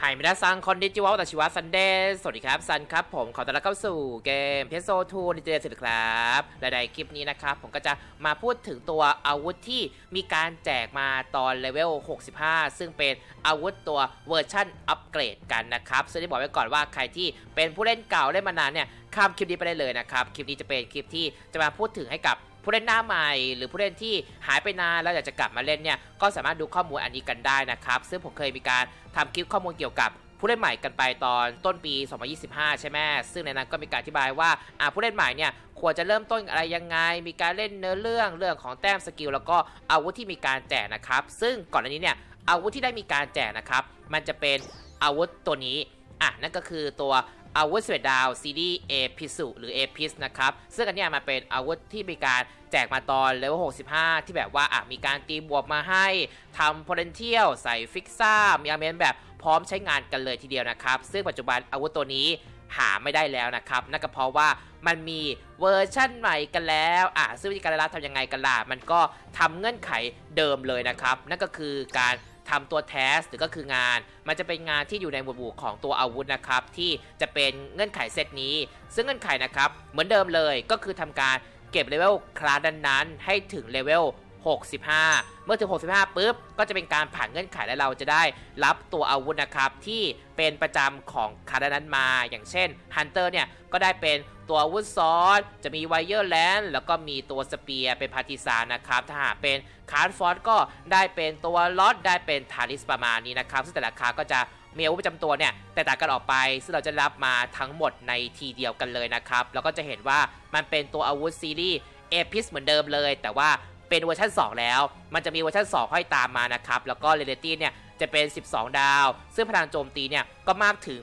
ไฮมินาซังคอนดิจิวะตัชิวะซันเดย์สวัสดีครับ ซันครับ ผมขอต้อนรับเข้าสู่เกมเพโซทูดิจิเดสิครับและในคลิปนี้นะครับ ผมก็จะมาพูดถึงตัวอาวุธที่มีการแจกมาตอนเลเวล 65 ซึ่งเป็นอาวุธตัวเวอร์ชั่นอัปเกรดกันนะครับ ซึ่งที่บอกไว้ก่อนว่าใครที่เป็นผู้เล่นเก่าเล่นมานานเนี่ยข้ามคลิปนี้ไปได้เลยนะครับ คลิปนี้จะเป็นคลิปที่จะมาพูดถึงให้กับ ผู้เล่นหน้าใหม่ หรือผู้เล่นที่หายไปนานแล้วอยากจะกลับมาเล่นเนี่ยก็สามารถดูข้อมูลอันนี้กันได้นะครับ ซึ่งผมเคยมีการทำคลิปข้อมูลเกี่ยวกับผู้เล่นใหม่กันไปตอนต้นปี 2025 ใช่ไหมซึ่งในนั้นก็มีการอธิบายว่าอ่าผู้เล่นใหม่เนี่ยควรจะเริ่มต้นอะไรยังไง มีการเล่นเนื้อเรื่องเรื่องของแต้มสกิลแล้วก็อาวุธที่มีการแจกนะครับ ซึ่งก่อนอันนี้เนี่ยอาวุธที่ได้มีการแจกนะครับ มันจะเป็นอาวุธตัวนี้อะนั่นก็คือตัว อาวุธสเวดดาวซีรีส์เอพิสุหรือเอพิสนะครับ ซึ่งอันนี้มันเป็นอาวุธที่มีการแจกมาตอนเลเวล65 ที่แบบว่าอะมีการตีบวกมาให้ทำพ o เ e นเทียลใส่ฟิกซ่า มีอาเมนแบบพร้อมใช้งานกันเลยทีเดียวนะครับ ซึ่งปัจจุบันอาวุธตัวนี้หาไม่ได้แล้วนะครับ นั่นก็เพราะว่ามันมีเวอร์ชั่นใหม่กันแล้วอะซึ่งวิธีการรับทำยังไงกันล่ะมันก็ทำเงื่อนไขเดิมเลยนะครับ นั่นก็คือการ ทำตัวแทสหรือก็คืองาน มันจะเป็นงานที่อยู่ในหมวดหมู่ของตัวอาวุธนะครับ ที่จะเป็นเงื่อนไขเซตนี้ ซึ่งเงื่อนไขนะครับ เหมือนเดิมเลยก็คือทำการเก็บเลเวลคลาสนั้นๆให้ถึงเลเวล 65 เมื่อถึง 65ปุ๊บก็จะเป็นการผ่านเงื่อนไขและเราจะได้รับตัวอาวุธนะครับที่เป็นประจำของคาร์ดนั้นมา อย่างเช่นฮันเตอร์เนี่ยก็ได้เป็นตัวอาวุธซอสจะมีไวเยอร์แลนด์แล้วก็มีตัวสเปียร์เป็นพาร์ติซานนะครับ ถ้าหากเป็นคาร์ดฟอร์ดก็ได้เป็นตัวลอตได้เป็นทาริสประมาณนี้นะครับ ซึ่งแต่ละคาก็จะมีอาวุธประจำตัวเนี่ยแตกต่างกันออกไป ซึ่งเราจะรับมาทั้งหมดในทีเดียวกันเลยนะครับ แล้วก็จะเห็นว่ามันเป็นตัวอาวุธซีรีส์เอพิสเหมือนเดิมเลย แต่ว่า เป็นเวอร์ชัน2 แล้ว มันจะมีเวอร์ชัน2 ค่อยตามมานะครับ แล้วก็เรเดตี้เนี่ยจะเป็น 12 ดาว ซึ่งพลังโจมตีเนี่ยก็มากถึง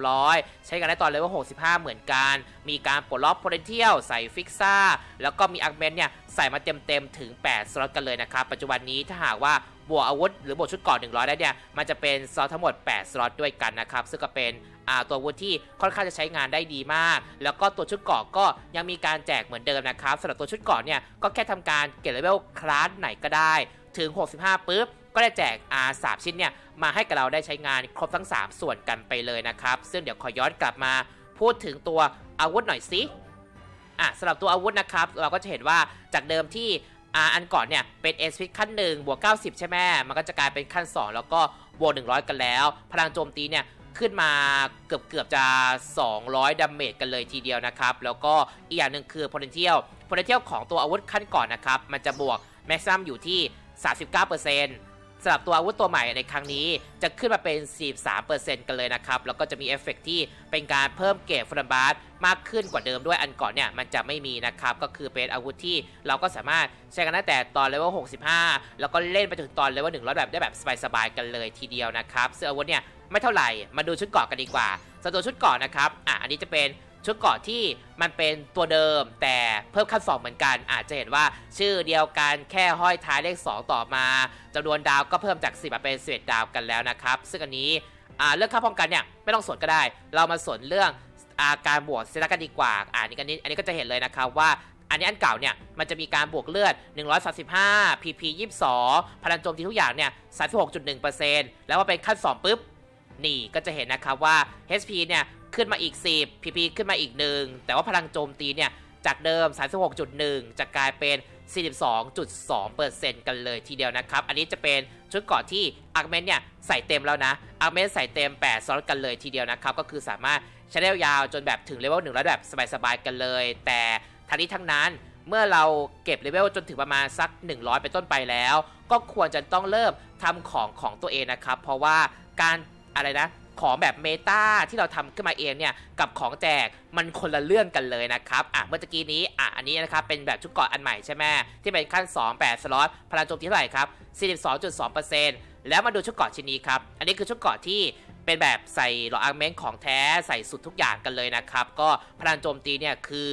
1,300 ใช้กันได้ตอนเลเวล65 เหมือนกัน มีการปลดล็อกโพเทนเทียลใส่ฟิกซ่า แล้วก็มีอาร์เมนเนี่ยใส่มาเต็มๆ ถึง 8 สล็อตกันเลยนะครับ ปัจจุบันนี้ถ้าหากว่าบวกอาวุธหรือบวกชุดเก่อน100 ได้เนี่ย มันจะเป็นสล็อตทั้งหมด 8 สล็อตด้วยกันนะครับ ซึ่งก็เป็น ตัววุธที่ค่อนข้างจะใช้งานได้ดีมาก แล้วก็ตัวชุดเกราะก็ยังมีการแจกเหมือนเดิมนะครับสำหรับตัวชุดเกราะเนี่ยก็แค่ทำการเก็บเลเวลคลาสไหนก็ได้ถึง 65ปุ๊บก็ได้แจก R 3ชิ้นเนี่ยมาให้กับเราได้ใช้งานครบทั้ง 3 ส่วนกันไปเลยนะครับ ซึ่งเดี๋ยวขอย้อนกลับมาพูดถึงตัวอาวุธหน่อยสิอะสำหรับตัวอาวุธนะครับ เราก็จะเห็นว่าจากเดิมที่อาอันก่อนเนี่ยเป็นเอสพิขั้น1บวก90 ใช่ไหมมันก็จะกลายเป็นขั้น 2 แล้วก็บวก100 กันแล้ว พลังโจมตีเนี่ย ขึ้นมาเกือบเกือบจะ 200ดาเมจกันเลยทีเดียวนะครับ แล้วก็อีกอย่างหนึ่งคือ potential potential ของตัวอาวุธขั้นก่อนนะครับ มันจะบวก maximum อยู่ที่ 39%สำหรับตัวอาวุธตัวใหม่ในครั้งนี้จะขึ้นมาเป็น 43%กันเลยนะครับ แล้วก็จะมีเอฟเฟกที่เป็นการเพิ่มเกรดฟรันบาร์มากขึ้นกว่าเดิมด้วยอันก่อนเนี่ย มันจะไม่มีนะครับ ก็คือเป็นอาวุธที่เราก็สามารถใช้กันได้งแต่ตอนเลเวล65 แล้วก็เล่นไปถึงตอนเลเวล100 แบบได้แบบสบายๆกันเลยทีเดียวนะครับซึ่งอาวุธเนี่ย ไม่เท่าไหร่มาดูชุดเกราะกันดีกว่าสำหรับตัวชุดเกราะนะครับอะอันนี้จะเป็นชุดเกราะที่มันเป็นตัวเดิมแต่เพิ่มขั้นสองเหมือนกัน อาจจะเห็นว่าชื่อเดียวกันแค่ห้อยท้ายเลข 2 ต่อมาจำนวนดาวก็เพิ่มจาก 10มาเป็น11ดาวกันแล้วนะครับ ซึ่งอันนี้อ่าเรื่องค่าป้องกันเนี่ยไม่ต้องสนก็ได้ เรามาสนเรื่องอาการบวกเซตกันดีกว่าอ่านี่กันนี้อันนี้ก็จะเห็นเลยนะครับว่าอันนี้อันเก่าเนี่ยมันจะมีการบวกเลือด 135 PP 22 พลังโจมตีทุกอย่างเนี่ย36.1%แล้วว่าเป็นขั้น2ปุ๊บ นี่ก็จะเห็นนะครับว่า HP เนี่ยขึ้นมาอีก 10 PP ขึ้นมาอีกหนึ่งแต่ว่าพลังโจมตีเนี่ยจากเดิม 36.1 จะกลายเป็น 42.2%กันเลยทีเดียวนะครับ อันนี้จะเป็นชุดเกราะที่อาร์เมนเนี่ยใส่เต็มแล้วนะอาร์เมนใส่เต็ม8สล็อตกันเลยทีเดียวนะครับ ก็คือสามารถใช้ได้ยาวจนแบบถึงเลเวลหนึ่งแล้วแบบสบายๆกันเลย แต่ทั้งนี้ทั้งนั้นเมื่อเราเก็บเลเวลจนถึงประมาณสัก 100เป็นต้นไปแล้ว ก็ควรจะต้องเริ่มทำของของตัวเองนะครับ เพราะว่าการ อะไรนะ ของแบบเมตาที่เราทำขึ้นมาเองเนี่ย กับของแจกมันคนละเรื่องกันเลยนะครับ อะ เมื่อตะกี้นี้ อะ อันนี้นะครับ เป็นแบบชุดเกาะอันใหม่ใช่ไหมที่เป็นขั้น 2 8 สล็อต พลังโจมตีเท่าไหร่ครับ 42.2%แล้วมาดูชุดเกาะชิ้นนี้ครับ อันนี้คือชุดเกาะที่เป็นแบบใส่หลอดอาร์เมนต์ของแท้ใส่สุดทุกอย่างกันเลยนะครับ ก็พลังโจมตีเนี่ยคือ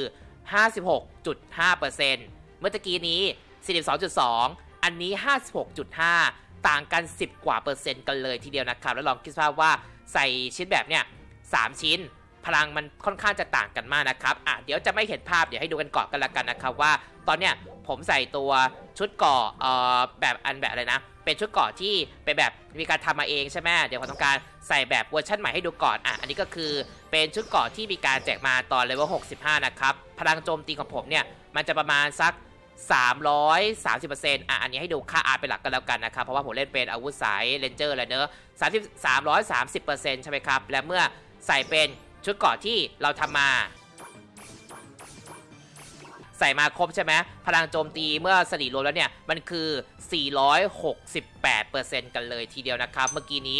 56.5%เมื่อตะกี้นี้ 42.2 อันนี้ 56.5 ต่างกัน 10 กว่าเปอร์เซ็นต์กันเลยทีเดียวนะครับ แล้วลองคิดภาพว่าใส่ชิ้นแบบเนี่ย3ชิ้น พลังมันค่อนข้างจะต่างกันมากนะครับอะเดี๋ยวจะไม่เห็นภาพเดี๋ยวให้ดูกันก่อนกันละกันนะครับว่า ตอนเนี้ยผมใส่ตัวชุดเกราะเอ่อแบบอันแบบอะไรนะ เป็นชุดเกราะที่เป็นแบบมีการทำมาเองใช่ไหมเดี๋ยวผมต้องการใส่แบบเวอร์ชันใหม่ให้ดูก่อนอะอันนี้ก็คือเป็นชุดเกราะที่มีการแจกมาตอนเลเวล65 นะครับ พลังโจมตีของผมเนี่ยมันจะประมาณสัก 330%อะอันนี้ให้ดูค่า R เป็นหลักกันแล้วกันนะครับ เพราะว่าผมเล่นเป็นอาวุธสายเลนเจอร์เลยเนอะ30 330%ใช่ไหมครับ และเมื่อใส่เป็นชุดเกราะที่เราทำมา ใส่มาครบใช่ไหมพลังโจมตีเมื่อสลีรวมแล้วเนี่ย มันคือ 468%กันเลยทีเดียวนะครับ เมื่อกี้นี้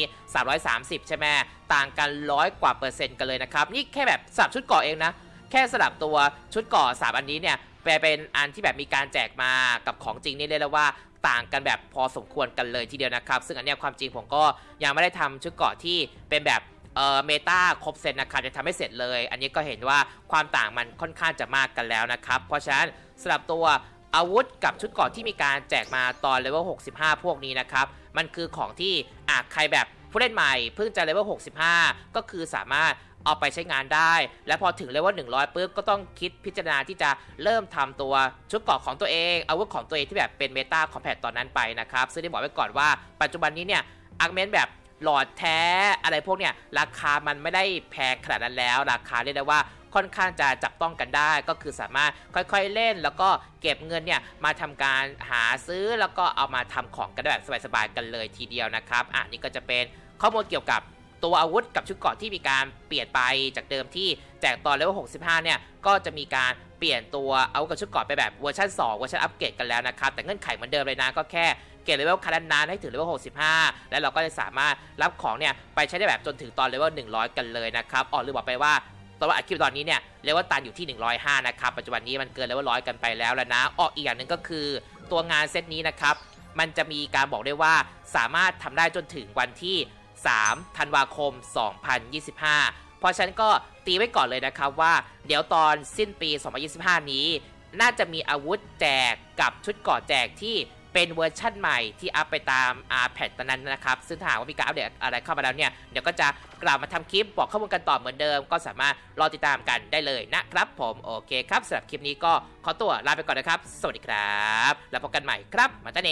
330 ใช่ไหมต่างกันร้อยกว่าเปอร์เซ็นต์กันเลยนะครับ นี่แค่แบบสลับชุดเกราะเองนะ แค่สลับตัวชุดเกราะสามอันนี้เนี่ย แปลเป็นอันที่แบบมีการแจกมากับของจริงนี่เรียกได้ว่าต่างกันแบบพอสมควรกันเลยทีเดียวนะครับ ซึ่งอันนี้ความจริงผมก็ยังไม่ได้ทำชุดเกราะที่เป็นแบบเอ่อเมตาครบเซตนะครับจะทำให้เสร็จเลย อันนี้ก็เห็นว่าความต่างมันค่อนข้างจะมากกันแล้วนะครับ เพราะฉะนั้นสำหรับตัวอาวุธกับชุดเกราะที่มีการแจกมาตอนเลเวล 65 พวกนี้นะครับ มันคือของที่อาจใครแบบผู้เล่นใหม่เพิ่งจะเลเวล 65 ก็คือสามารถ เอาไปใช้งานได้ และพอถึงเลเวล100ปุ๊บก็ต้องคิดพิจารณาที่จะเริ่มทำตัวชุดเกราะของตัวเองอาวุธของตัวเองที่แบบเป็นเมตาคอมแพตตอนนั้นไปนะครับ ซึ่งได้บอกไว้ก่อนว่าปัจจุบันนี้เนี่ยอาร์เมนแบบหลอดแท้อะไรพวกเนี่ยราคามันไม่ได้แพงขนาดนั้นแล้ว ราคาเรียกได้ว่าค่อนข้างจะจับต้องกันได้ ก็คือสามารถค่อยๆเล่น แล้วก็เก็บเงินเนี่ยมาทำการหาซื้อแล้วก็เอามาทำของกันได้แบบสบายๆกันเลยทีเดียวนะครับอะนี่ก็จะเป็นข้อมูลเกี่ยวกับ ตัวอาวุธกับชุดเกราะที่มีการเปลี่ยนไปจากเดิมที่แจกตอนเลเวล65 เนี่ย ก็จะมีการเปลี่ยนตัวอาวุธกับชุดเกราะไปแบบเวอร์ชัน2เวอร์ชันอัปเกรดกันแล้วนะครับ แต่เงื่อนไขเหมือนเดิมเลยนะก็แค่เกรดเลเวลคันนานให้ถึงเลเวล65 แล้วเราก็จะสามารถรับของเนี่ยไปใช้ได้แบบจนถึงตอนเลเวล100 กันเลยนะครับอ๋อลืมบอกไปว่าตอนว่าอัดคลิปตอนนี้เนี่ยเลเวลตันอยู่ที่ 105 นะครับ ปัจจุบันนี้มันเกินเลเวล100กันไปแล้วแล้วนะอ๋ออีกอย่างหนึ่งก็คือตัวงานเซตนี้นะครับ มันจะมีการบอกได้ว่าสามารถทำได้จนถึงวันที่ 3ธันวาคม 2025 เพราะฉะนั้นก็ตีไว้ก่อนเลยนะครับว่า เดี๋ยวตอนสิ้นปี 2025 นี้ น่าจะมีอาวุธแจกกับชุดกราะแจกที่เป็นเวอร์ชั่นใหม่ที่อัปไปตามอาแพดตอนนั้นนะครับ ซึ่งถ้าหากว่ามีการอัปเดตอะไรเข้ามาแล้วเนี่ย เดี๋ยวก็จะกลับมาทำคลิปบอกข้อมูลกันต่อเหมือนเดิม ก็สามารถรอติดตามกันได้เลยนะครับผม โอเคครับสำหรับคลิปนี้ก็ขอตัวลาไปก่อนนะครับ สวัสดีครับ แล้วพบกันใหม่ครับ มาตาเน